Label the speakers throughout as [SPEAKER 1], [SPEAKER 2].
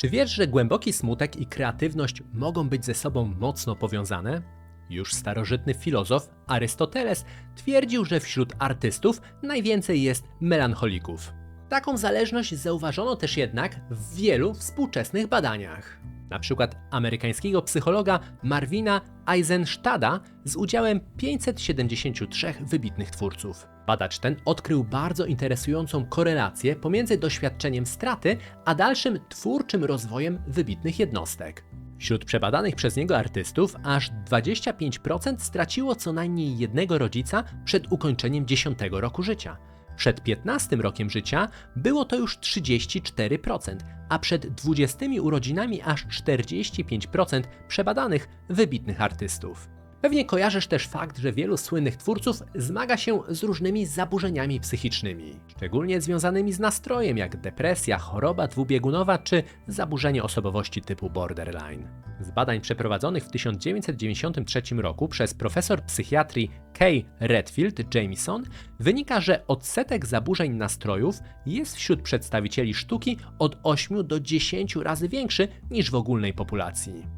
[SPEAKER 1] Czy wiesz, że głęboki smutek i kreatywność mogą być ze sobą mocno powiązane? Już starożytny filozof Arystoteles twierdził, że wśród artystów najwięcej jest melancholików. Taką zależność zauważono też jednak w wielu współczesnych badaniach. Na przykład amerykańskiego psychologa Marvina Eisenstadta z udziałem 573 wybitnych twórców. Badacz ten odkrył bardzo interesującą korelację pomiędzy doświadczeniem straty a dalszym twórczym rozwojem wybitnych jednostek. Wśród przebadanych przez niego artystów aż 25% straciło co najmniej jednego rodzica przed ukończeniem 10 roku życia. Przed 15 rokiem życia było to już 34%, a przed 20 urodzinami aż 45% przebadanych wybitnych artystów. Pewnie kojarzysz też fakt, że wielu słynnych twórców zmaga się z różnymi zaburzeniami psychicznymi, szczególnie związanymi z nastrojem, jak depresja, choroba dwubiegunowa czy zaburzenie osobowości typu borderline. Z badań przeprowadzonych w 1993 roku przez profesor psychiatrii Kay Redfield Jamison wynika, że odsetek zaburzeń nastrojów jest wśród przedstawicieli sztuki od 8 do 10 razy większy niż w ogólnej populacji.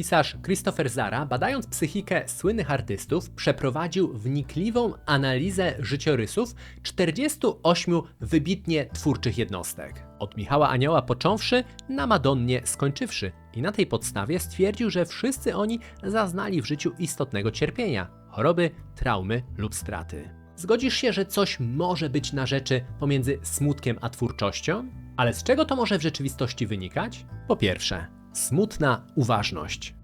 [SPEAKER 1] Pisarz Christopher Zara, badając psychikę słynnych artystów, przeprowadził wnikliwą analizę życiorysów 48 wybitnie twórczych jednostek. Od Michała Anioła począwszy, na Madonnie skończywszy. I na tej podstawie stwierdził, że wszyscy oni zaznali w życiu istotnego cierpienia, choroby, traumy lub straty. Zgodzisz się, że coś może być na rzeczy pomiędzy smutkiem a twórczością? Ale z czego to może w rzeczywistości wynikać? Po pierwsze, Smutna uważność.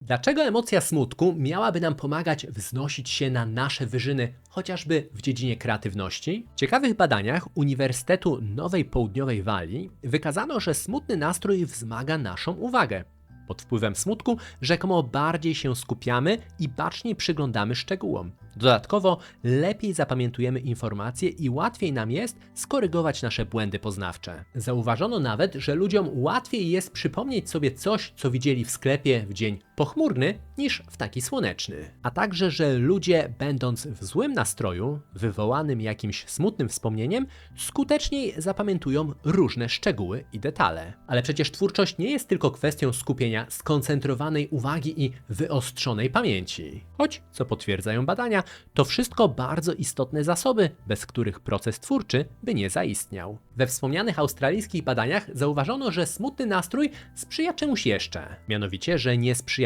[SPEAKER 1] Dlaczego emocja smutku miałaby nam pomagać wznosić się na nasze wyżyny, chociażby w dziedzinie kreatywności? W ciekawych badaniach Uniwersytetu Nowej Południowej Walii wykazano, że smutny nastrój wzmaga naszą uwagę. Pod wpływem smutku rzekomo bardziej się skupiamy i baczniej przyglądamy szczegółom. Dodatkowo lepiej zapamiętujemy informacje i łatwiej nam jest skorygować nasze błędy poznawcze. Zauważono nawet, że ludziom łatwiej jest przypomnieć sobie coś, co widzieli w sklepie w dzień pochmurny, niż w taki słoneczny. A także, że ludzie, będąc w złym nastroju, wywołanym jakimś smutnym wspomnieniem, skuteczniej zapamiętują różne szczegóły i detale. Ale przecież twórczość nie jest tylko kwestią skupienia skoncentrowanej uwagi i wyostrzonej pamięci. Choć, co potwierdzają badania, to wszystko bardzo istotne zasoby, bez których proces twórczy by nie zaistniał. We wspomnianych australijskich badaniach zauważono, że smutny nastrój sprzyja czemuś jeszcze, mianowicie, że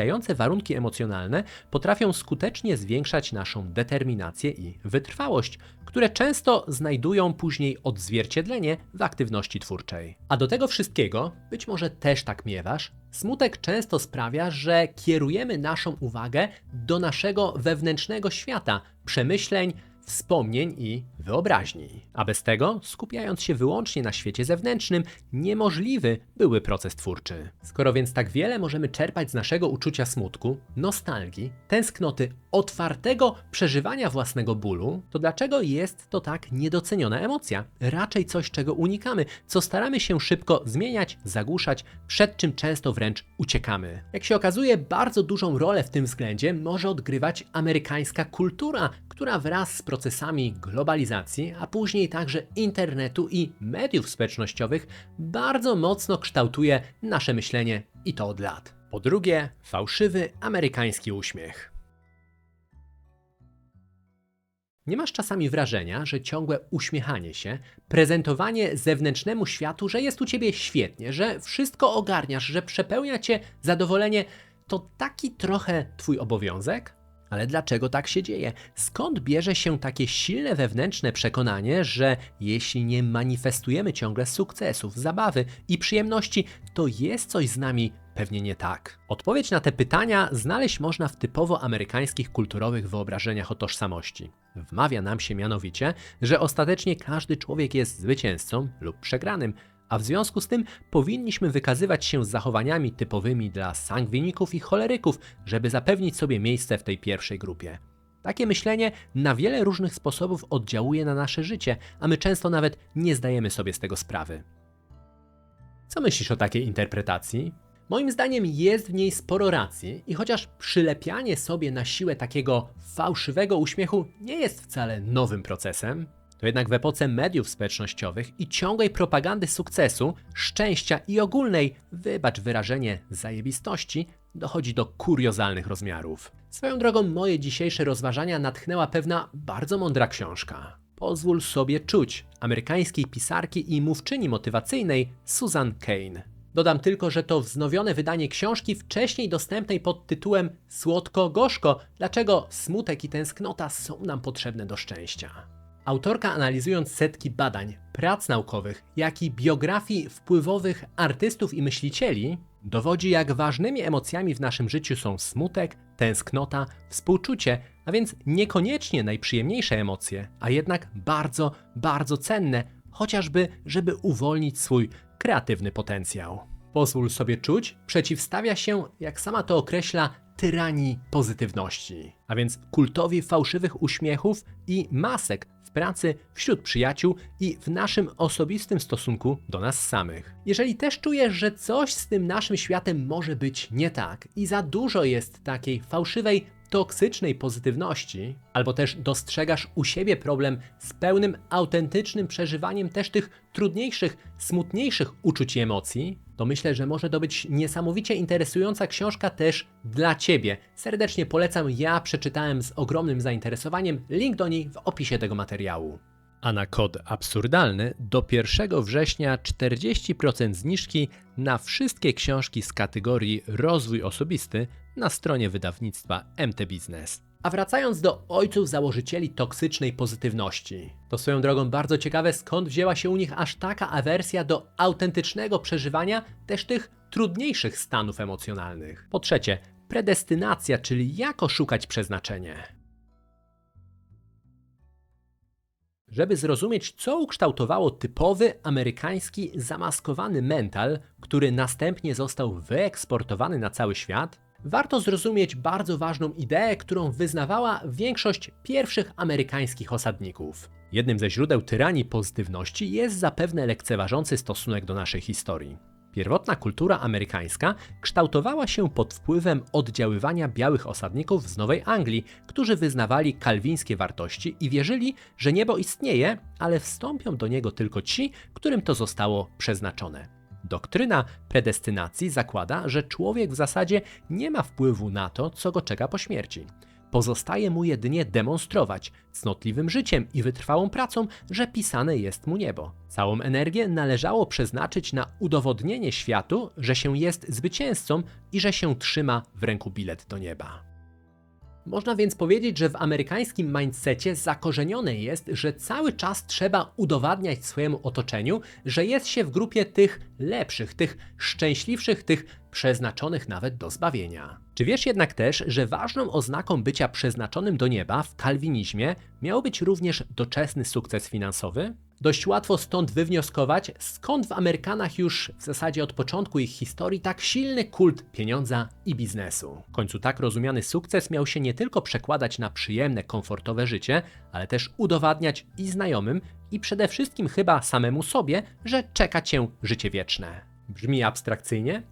[SPEAKER 1] niesprzyjające warunki emocjonalne potrafią skutecznie zwiększać naszą determinację i wytrwałość, które często znajdują później odzwierciedlenie w aktywności twórczej. A do tego wszystkiego, być może też tak miewasz, smutek często sprawia, że kierujemy naszą uwagę do naszego wewnętrznego świata, przemyśleń, wspomnień i wyobraźni. A bez tego, skupiając się wyłącznie na świecie zewnętrznym, niemożliwy były proces twórczy. Skoro więc tak wiele możemy czerpać z naszego uczucia smutku, nostalgii, tęsknoty, otwartego przeżywania własnego bólu, to dlaczego jest to tak niedoceniona emocja? Raczej coś, czego unikamy, co staramy się szybko zmieniać, zagłuszać, przed czym często wręcz uciekamy. Jak się okazuje, bardzo dużą rolę w tym względzie może odgrywać amerykańska kultura, która wraz z procesami globalizacji, a później także internetu i mediów społecznościowych bardzo mocno kształtuje nasze myślenie i to od lat. Po drugie, fałszywy amerykański uśmiech. Nie masz czasami wrażenia, że ciągłe uśmiechanie się, prezentowanie zewnętrznemu światu, że jest u ciebie świetnie, że wszystko ogarniasz, że przepełnia cię zadowolenie, to taki trochę twój obowiązek? Ale dlaczego tak się dzieje? Skąd bierze się takie silne wewnętrzne przekonanie, że jeśli nie manifestujemy ciągle sukcesów, zabawy i przyjemności, to jest coś z nami pewnie nie tak? Odpowiedź na te pytania znaleźć można w typowo amerykańskich kulturowych wyobrażeniach o tożsamości. Wmawia nam się mianowicie, że ostatecznie każdy człowiek jest zwycięzcą lub przegranym, a w związku z tym powinniśmy wykazywać się zachowaniami typowymi dla sangwiników i choleryków, żeby zapewnić sobie miejsce w tej pierwszej grupie. Takie myślenie na wiele różnych sposobów oddziałuje na nasze życie, a my często nawet nie zdajemy sobie z tego sprawy. Co myślisz o takiej interpretacji? Moim zdaniem jest w niej sporo racji i chociaż przylepianie sobie na siłę takiego fałszywego uśmiechu nie jest wcale nowym procesem, To jednak w epoce mediów społecznościowych i ciągłej propagandy sukcesu, szczęścia i ogólnej, wybacz wyrażenie, zajebistości, dochodzi do kuriozalnych rozmiarów. Swoją drogą moje dzisiejsze rozważania natchnęła pewna bardzo mądra książka. Pozwól sobie czuć amerykańskiej pisarki i mówczyni motywacyjnej Susan Kane. Dodam tylko, że to wznowione wydanie książki wcześniej dostępnej pod tytułem Słodko-gorzko, dlaczego smutek i tęsknota są nam potrzebne do szczęścia. Autorka analizując setki badań, prac naukowych, jak i biografii wpływowych artystów i myślicieli, dowodzi jak ważnymi emocjami w naszym życiu są smutek, tęsknota, współczucie, a więc niekoniecznie najprzyjemniejsze emocje, a jednak bardzo, bardzo cenne, chociażby żeby uwolnić swój kreatywny potencjał. Pozwól sobie czuć przeciwstawia się, jak sama to określa, tyranii pozytywności, a więc kultowi fałszywych uśmiechów i masek pracy, wśród przyjaciół i w naszym osobistym stosunku do nas samych. Jeżeli też czujesz, że coś z tym naszym światem może być nie tak i za dużo jest takiej fałszywej toksycznej pozytywności, albo też dostrzegasz u siebie problem z pełnym, autentycznym przeżywaniem też tych trudniejszych, smutniejszych uczuć i emocji, to myślę, że może to być niesamowicie interesująca książka też dla Ciebie. Serdecznie polecam, ja przeczytałem z ogromnym zainteresowaniem, link do niej w opisie tego materiału. A na kod absurdalny do 1 września 40% zniżki na wszystkie książki z kategorii rozwój osobisty na stronie wydawnictwa MT Business. A wracając do ojców założycieli toksycznej pozytywności, to swoją drogą bardzo ciekawe skąd wzięła się u nich aż taka awersja do autentycznego przeżywania też tych trudniejszych stanów emocjonalnych. Po trzecie, predestynacja, czyli jak oszukać przeznaczenie. Żeby zrozumieć, co ukształtowało typowy amerykański zamaskowany mental, który następnie został wyeksportowany na cały świat, warto zrozumieć bardzo ważną ideę, którą wyznawała większość pierwszych amerykańskich osadników. Jednym ze źródeł tyranii pozytywności jest zapewne lekceważący stosunek do naszej historii. Pierwotna kultura amerykańska kształtowała się pod wpływem oddziaływania białych osadników z Nowej Anglii, którzy wyznawali kalwińskie wartości i wierzyli, że niebo istnieje, ale wstąpią do niego tylko ci, którym to zostało przeznaczone. Doktryna predestynacji zakłada, że człowiek w zasadzie nie ma wpływu na to, co go czeka po śmierci. Pozostaje mu jedynie demonstrować cnotliwym życiem i wytrwałą pracą, że pisane jest mu niebo. Całą energię należało przeznaczyć na udowodnienie światu, że się jest zwycięzcą i że się trzyma w ręku bilet do nieba. Można więc powiedzieć, że w amerykańskim mindsetie zakorzenione jest, że cały czas trzeba udowadniać swojemu otoczeniu, że jest się w grupie tych lepszych, tych szczęśliwszych, tych przeznaczonych nawet do zbawienia. Czy wiesz jednak też, że ważną oznaką bycia przeznaczonym do nieba w kalwinizmie miał być również doczesny sukces finansowy? Dość łatwo stąd wywnioskować, skąd w Amerykanach już w zasadzie od początku ich historii tak silny kult pieniądza i biznesu. W końcu tak rozumiany sukces miał się nie tylko przekładać na przyjemne, komfortowe życie, ale też udowadniać i znajomym, i przede wszystkim chyba samemu sobie, że czeka cię życie wieczne. Brzmi abstrakcyjnie?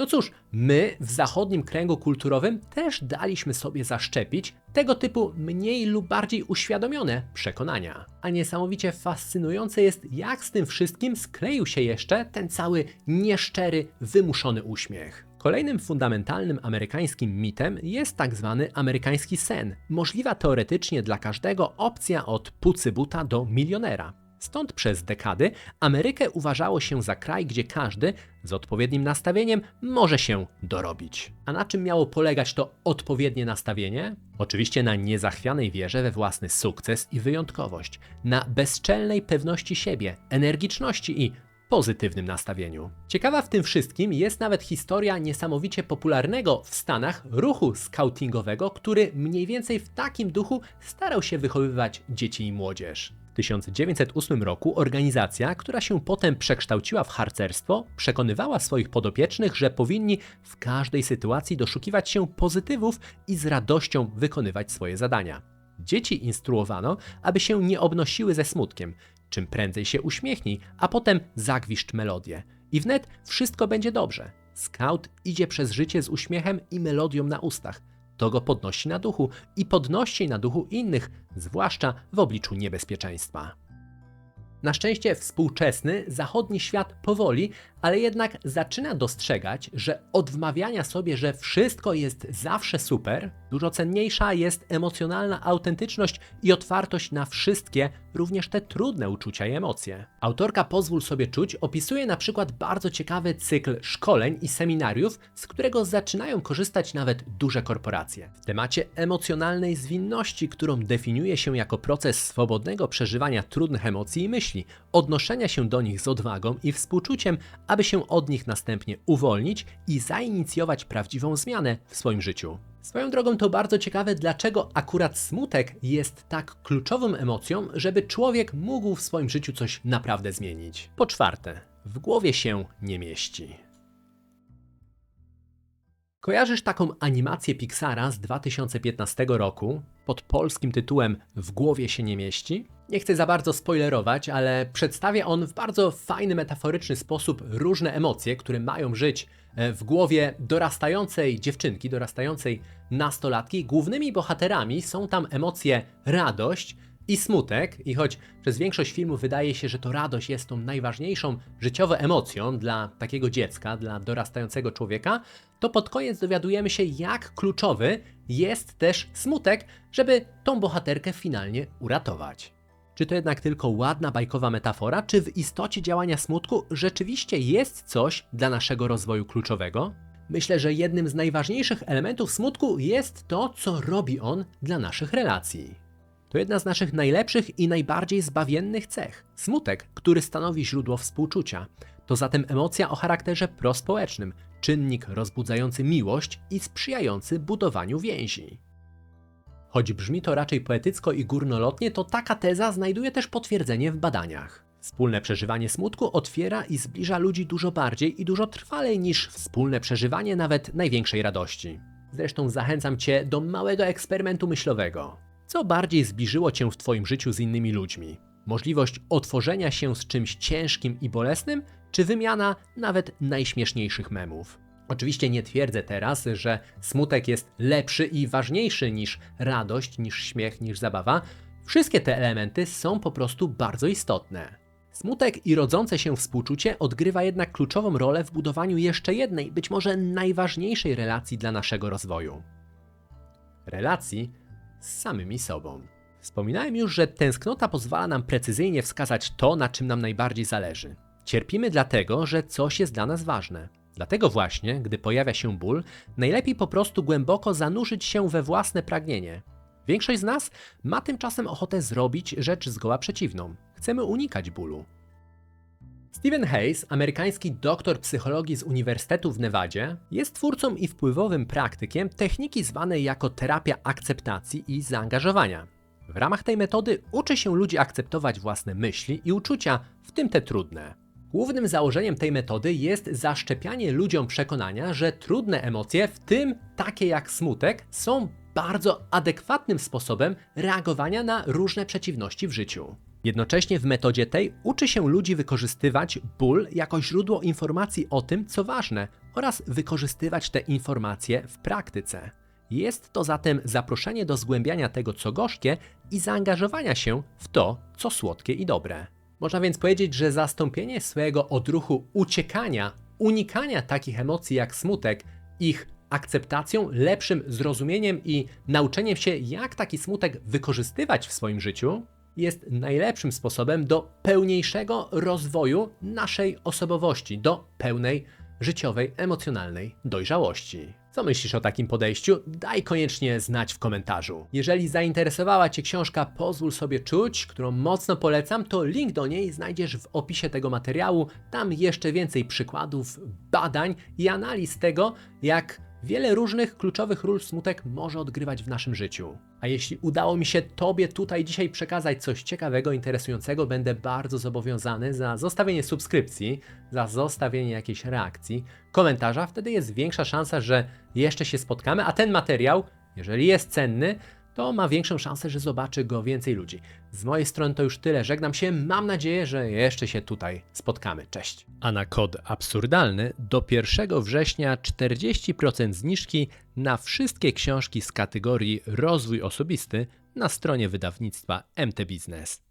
[SPEAKER 1] No cóż, my w zachodnim kręgu kulturowym też daliśmy sobie zaszczepić tego typu mniej lub bardziej uświadomione przekonania. A niesamowicie fascynujące jest, jak z tym wszystkim skleił się jeszcze ten cały nieszczery, wymuszony uśmiech. Kolejnym fundamentalnym amerykańskim mitem jest tak zwany amerykański sen, możliwa teoretycznie dla każdego opcja od pucy buta do milionera. Stąd przez dekady Amerykę uważało się za kraj, gdzie każdy z odpowiednim nastawieniem może się dorobić. A na czym miało polegać to odpowiednie nastawienie? Oczywiście na niezachwianej wierze we własny sukces i wyjątkowość, na bezczelnej pewności siebie, energiczności i pozytywnym nastawieniu. Ciekawa w tym wszystkim jest nawet historia niesamowicie popularnego w Stanach ruchu scoutingowego, który mniej więcej w takim duchu starał się wychowywać dzieci i młodzież. W 1908 roku organizacja, która się potem przekształciła w harcerstwo, przekonywała swoich podopiecznych, że powinni w każdej sytuacji doszukiwać się pozytywów i z radością wykonywać swoje zadania. Dzieci instruowano, aby się nie obnosiły ze smutkiem. Czym prędzej się uśmiechnij, a potem zagwiszcz melodię. I wnet wszystko będzie dobrze. Scout idzie przez życie z uśmiechem i melodią na ustach. To go podnosi na duchu i podnosi na duchu innych, zwłaszcza w obliczu niebezpieczeństwa. Na szczęście współczesny, zachodni świat powoli, ale jednak zaczyna dostrzegać, że od wmawiania sobie, że wszystko jest zawsze super, dużo cenniejsza jest emocjonalna autentyczność i otwartość na wszystkie, również te trudne uczucia i emocje. Autorka Pozwól sobie czuć opisuje na przykład bardzo ciekawy cykl szkoleń i seminariów, z którego zaczynają korzystać nawet duże korporacje. W temacie emocjonalnej zwinności, którą definiuje się jako proces swobodnego przeżywania trudnych emocji i myśli, odnoszenia się do nich z odwagą i współczuciem, aby się od nich następnie uwolnić i zainicjować prawdziwą zmianę w swoim życiu. Swoją drogą to bardzo ciekawe, dlaczego akurat smutek jest tak kluczową emocją, żeby człowiek mógł w swoim życiu coś naprawdę zmienić. Po czwarte, w głowie się nie mieści. Kojarzysz taką animację Pixara z 2015 roku pod polskim tytułem W głowie się nie mieści? Nie chcę za bardzo spoilerować, ale przedstawia on w bardzo fajny, metaforyczny sposób różne emocje, które mają żyć e, w głowie dorastającej dziewczynki, dorastającej nastolatki. Głównymi bohaterami są tam emocje radość, i smutek, i choć przez większość filmu wydaje się, że to radość jest tą najważniejszą życiową emocją dla takiego dziecka, dla dorastającego człowieka, to pod koniec dowiadujemy się, jak kluczowy jest też smutek, żeby tą bohaterkę finalnie uratować. Czy to jednak tylko ładna bajkowa metafora, czy w istocie działania smutku rzeczywiście jest coś dla naszego rozwoju kluczowego? Myślę, że jednym z najważniejszych elementów smutku jest to, co robi on dla naszych relacji. To jedna z naszych najlepszych i najbardziej zbawiennych cech. Smutek, który stanowi źródło współczucia. To zatem emocja o charakterze prospołecznym, czynnik rozbudzający miłość i sprzyjający budowaniu więzi. Choć brzmi to raczej poetycko i górnolotnie, to taka teza znajduje też potwierdzenie w badaniach. Wspólne przeżywanie smutku otwiera i zbliża ludzi dużo bardziej i dużo trwalej niż wspólne przeżywanie nawet największej radości. Zresztą zachęcam Cię do małego eksperymentu myślowego. Co bardziej zbliżyło cię w Twoim życiu z innymi ludźmi? Możliwość otworzenia się z czymś ciężkim i bolesnym, czy wymiana nawet najśmieszniejszych memów? Oczywiście nie twierdzę teraz, że smutek jest lepszy i ważniejszy niż radość, niż śmiech, niż zabawa. Wszystkie te elementy są po prostu bardzo istotne. Smutek i rodzące się współczucie odgrywa jednak kluczową rolę w budowaniu jeszcze jednej, być może najważniejszej relacji dla naszego rozwoju. Relacji, z samymi sobą. Wspominałem już, że tęsknota pozwala nam precyzyjnie wskazać to, na czym nam najbardziej zależy. Cierpimy dlatego, że coś jest dla nas ważne. Dlatego właśnie, gdy pojawia się ból, najlepiej po prostu głęboko zanurzyć się we własne pragnienie. Większość z nas ma tymczasem ochotę zrobić rzecz zgoła przeciwną. Chcemy unikać bólu. Stephen Hayes, amerykański doktor psychologii z Uniwersytetu w Nevadzie, jest twórcą i wpływowym praktykiem techniki zwanej jako terapia akceptacji i zaangażowania. W ramach tej metody uczy się ludzi akceptować własne myśli i uczucia, w tym te trudne. Głównym założeniem tej metody jest zaszczepianie ludziom przekonania, że trudne emocje, w tym takie jak smutek, są bardzo adekwatnym sposobem reagowania na różne przeciwności w życiu. Jednocześnie w metodzie tej uczy się ludzi wykorzystywać ból jako źródło informacji o tym, co ważne, oraz wykorzystywać te informacje w praktyce. Jest to zatem zaproszenie do zgłębiania tego, co gorzkie i zaangażowania się w to, co słodkie i dobre. Można więc powiedzieć, że zastąpienie swojego odruchu uciekania, unikania takich emocji jak smutek, ich akceptacją, lepszym zrozumieniem i nauczeniem się, jak taki smutek wykorzystywać w swoim życiu, jest najlepszym sposobem do pełniejszego rozwoju naszej osobowości, do pełnej życiowej, emocjonalnej dojrzałości. Co myślisz o takim podejściu? Daj koniecznie znać w komentarzu. Jeżeli zainteresowała Cię książka Pozwól sobie czuć, którą mocno polecam, to link do niej znajdziesz w opisie tego materiału. Tam jeszcze więcej przykładów, badań i analiz tego, jak Wiele różnych kluczowych ról smutek może odgrywać w naszym życiu. A jeśli udało mi się Tobie tutaj dzisiaj przekazać coś ciekawego, interesującego, będę bardzo zobowiązany za zostawienie subskrypcji, za zostawienie jakiejś reakcji, komentarza. Wtedy jest większa szansa, że jeszcze się spotkamy, a ten materiał, jeżeli jest cenny, to ma większą szansę, że zobaczy go więcej ludzi. Z mojej strony to już tyle. Żegnam się. Mam nadzieję, że jeszcze się tutaj spotkamy. Cześć. A na kod absurdalny do 1 września 40% zniżki na wszystkie książki z kategorii rozwój osobisty na stronie wydawnictwa MT Biznes.